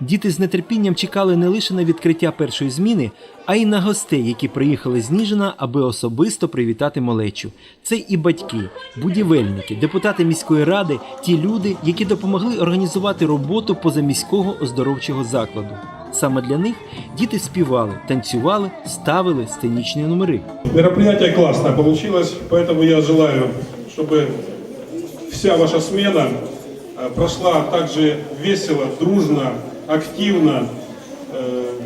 Діти з нетерпінням чекали не лише на відкриття першої зміни, а й на гостей, які приїхали з Ніжина, аби особисто привітати малечу. Це і батьки, будівельники, депутати міської ради, ті люди, які допомогли організувати роботу позаміського оздоровчого закладу. Саме для них діти співали, танцювали, ставили сценічні номери. Мероприятие классное получилось, поэтому я желаю, чтобы вся ваша смена э, прошла также весело, дружно, активно, э,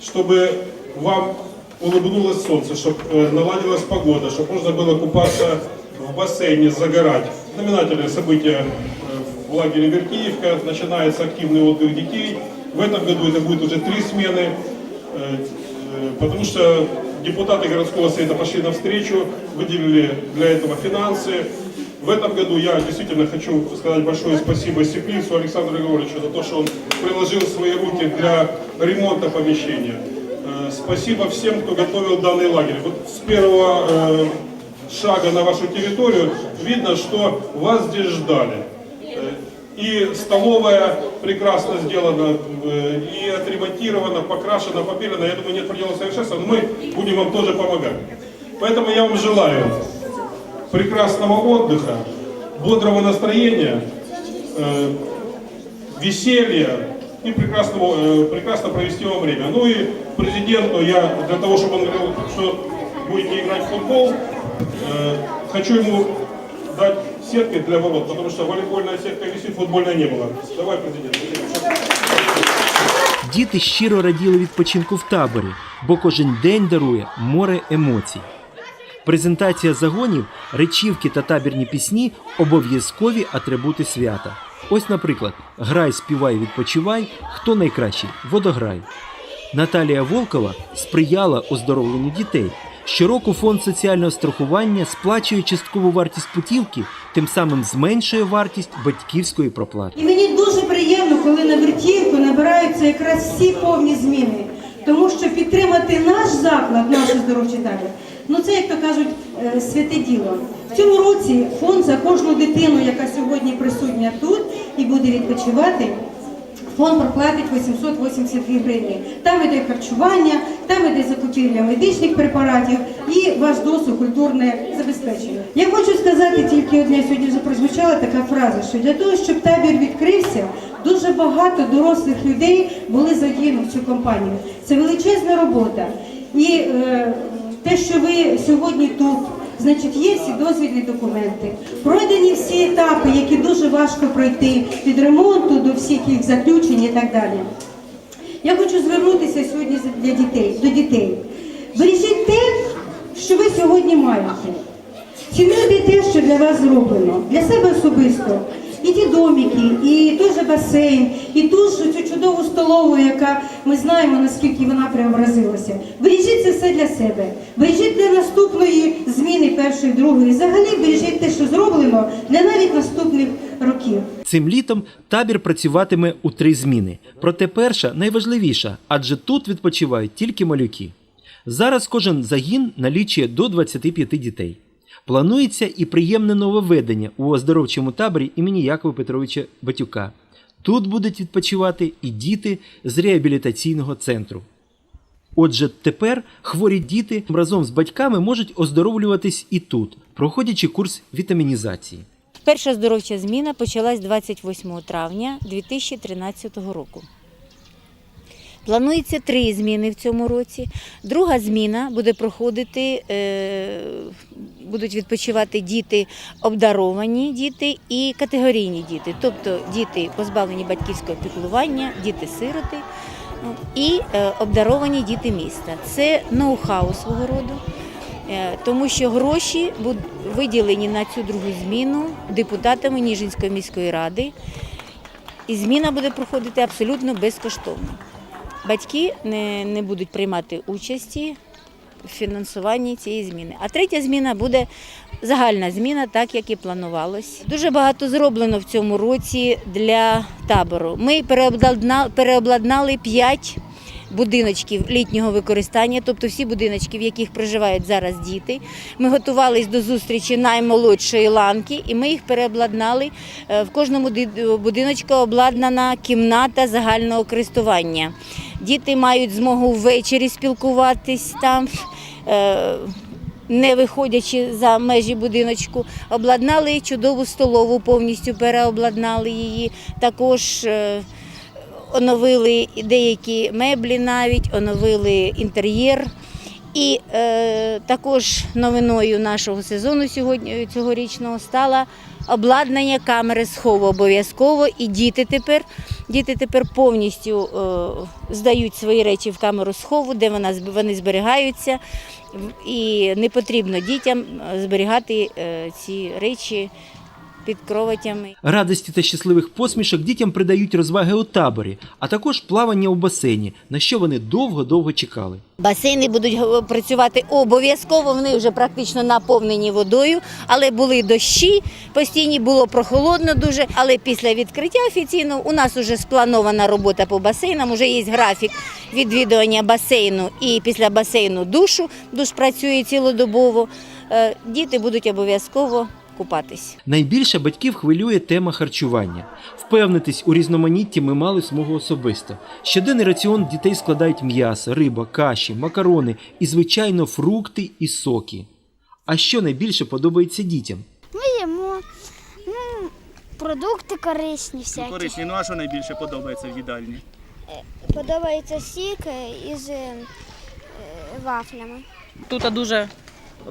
чтобы вам улыбнулось солнце, чтобы наладилась погода, чтобы можно было купаться в бассейне, загорать. Знаменательное событие э, в лагере Вертиевка, начинается активный отдых детей. В этом году это будет уже три смены. Э, э, потому что депутаты городского совета пошли навстречу, выделили для этого финансы. В этом году я действительно хочу сказать большое спасибо Стеклицу Александру Григорьевичу за то, что он приложил свои руки для ремонта помещения. Э, Спасибо всем, кто готовил данный лагерь. Вот с первого э, шага на вашу территорию видно, что вас здесь ждали. Э, И столовая прекрасно сделана, и отремонтирована, покрашена, побелена. Я думаю, нет предела совершенства, но мы будем вам тоже помогать. Поэтому я вам желаю прекрасного отдыха, бодрого настроения, э, веселья и прекрасного, э, прекрасно провести вам время. Ну и президенту я для того, чтобы он говорил, что будете играть в футбол, э, хочу ему дать сетки для ворот, потому что волейбольная сетка висит, футбольной не было. Давай, президент. Діти щиро раділи відпочинку в таборі, бо кожен день дарує море емоцій. Презентація загонів, речівки та табірні пісні обов'язкові атрибути свята. Ось, наприклад, грай, співай, відпочивай, хто найкращий водограй. Наталія Волкова сприяла оздоровленню дітей. Щороку фонд соціального страхування сплачує часткову вартість путівки, тим самим зменшує вартість батьківської проплати. І мені дуже приємно, коли на вертівку набираються якраз всі повні зміни. Тому що підтримати наш заклад, наш оздоровчий табір, ну це, як то кажуть, е, святе діло. В цьому році фонд за кожну дитину, яка сьогодні присутня тут і буде відпочивати, фонд проплатить 882 гривні. Там іде харчування, там іде закупівля медичних препаратів і ваш досуг, культурне забезпечення. Я хочу сказати тільки одне, сьогодні вже прозвучала така фраза, що для того, щоб табір відкрився, дуже багато дорослих людей були задіяні в цю компанію. Це величезна робота. І е, те, що ви сьогодні тут, значить, є всі дозвільні документи, пройдені всі етапи, які дуже важко пройти від ремонту до всіх їх заключень і так далі. Я хочу звернутися сьогодні для дітей, до дітей. Бережіть те, що ви сьогодні маєте. Цінуйте те, що для вас зроблено, для себе особисто. І ті домики, і той же басейн, і ту ж цю чудову столову, яка ми знаємо, наскільки вона преобразилася. Бережіть це все для себе. Бережіть для наступної зміни першої, другої. Взагалі бережіть те, що зроблено для навіть наступних років. Цим літом табір працюватиме у три зміни. Проте перша найважливіша, адже тут відпочивають тільки малюки. Зараз кожен загін налічує до 25 дітей. Планується і приємне нововведення у оздоровчому таборі імені Якова Петровича Батюка. Тут будуть відпочивати і діти з реабілітаційного центру. Отже, тепер хворі діти разом з батьками можуть оздоровлюватись і тут, проходячи курс вітамінізації. Перша здоровча зміна почалась 28 травня 2013 року. Планується три зміни в цьому році. Друга зміна буде проходити, е, будуть відпочивати діти, обдаровані діти і категорійні діти, тобто діти позбавлені батьківського піклування, діти-сироти ну, і е, обдаровані діти міста. Це ноу-хау свого роду. Е, Тому що гроші виділені на цю другу зміну депутатами Ніжинської міської ради, і зміна буде проходити абсолютно безкоштовно. Батьки не, не будуть приймати участі фінансуванні цієї зміни. А третя зміна буде загальна зміна, так як і планувалось. Дуже багато зроблено в цьому році для табору. Ми переобладнали 5 будиночків літнього використання, тобто всі будиночки, в яких проживають зараз діти. Ми готувалися до зустрічі наймолодшої ланки, і ми їх переобладнали. Е, В кожному будиночку обладнана кімната загального користування. Діти мають змогу ввечері спілкуватись там. Е, Не виходячи за межі будиночку, обладнали чудову столову, повністю переобладнали її. Також е, оновили деякі меблі навіть, оновили інтер'єр. І е, також новиною нашого сезону сьогодні цьогорічного стало обладнання камери схову обов'язково. І діти тепер, діти тепер повністю е, здають свої речі в камеру схову, де вона, вони зберігаються. І не потрібно дітям е, зберігати е, ці речі під кроватями. Радості та щасливих посмішок дітям придають розваги у таборі, а також плавання у басейні, на що вони довго-довго чекали. Басейни будуть працювати обов'язково. Вони вже практично наповнені водою, але були дощі постійні, було прохолодно дуже. Але після відкриття офіційно у нас вже спланована робота по басейнам. Уже є графік відвідування басейну і після басейну душу. Душ працює цілодобово. Е, Діти будуть обов'язково купатись. Найбільше батьків хвилює тема харчування. Впевнитись у різноманітті ми мали змогу особисто. Щоденний раціон дітей складають м'ясо, риба, каші, макарони і, звичайно, фрукти і соки. А що найбільше подобається дітям? Ми їмо ну, продукти корисні всякі. Корисні, ну а що найбільше подобається в їдальні? Подобається сік е, із е, е, вафлями. Тут дуже,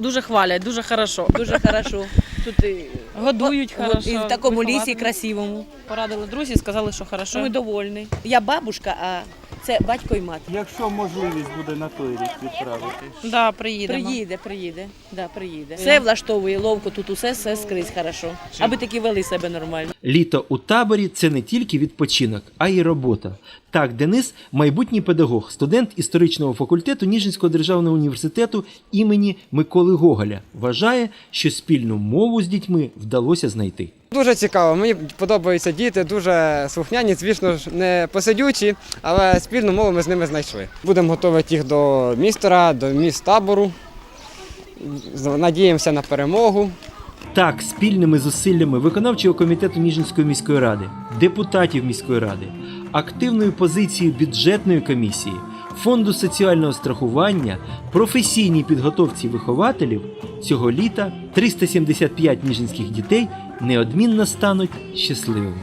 дуже хвалять, дуже хорошо. Дуже хорошо. Тут і, Годують хорошо. і в такому лісі красивому. Порадили друзі, сказали, що хорошо. Ми довольні. Я бабушка, а це батько і мати. Якщо можливість буде на той рік відправити. Да, приїдемо. Приїде, приїде. Да, приїде. Все влаштовує ловко, тут усе, все скрізь хорошо. Аби такі вели себе нормально. Літо у таборі це не тільки відпочинок, а й робота. Так, Денис, майбутній педагог, студент історичного факультету Ніжинського державного університету імені Миколи Гоголя, вважає, що спільну мову з дітьми вдалося знайти. Дуже цікаво. Мені подобаються діти, дуже слухняні, звісно ж, не посидючі, але спільну мову ми з ними знайшли. Будемо готувати їх до містера, до міст табору. Надіємося на перемогу. Так, спільними зусиллями виконавчого комітету Ніжинської міської ради, депутатів міської ради, активною позицією бюджетної комісії, фонду соціального страхування, професійній підготовці вихователів цього літа 375 ніжинських дітей неодмінно стануть щасливими.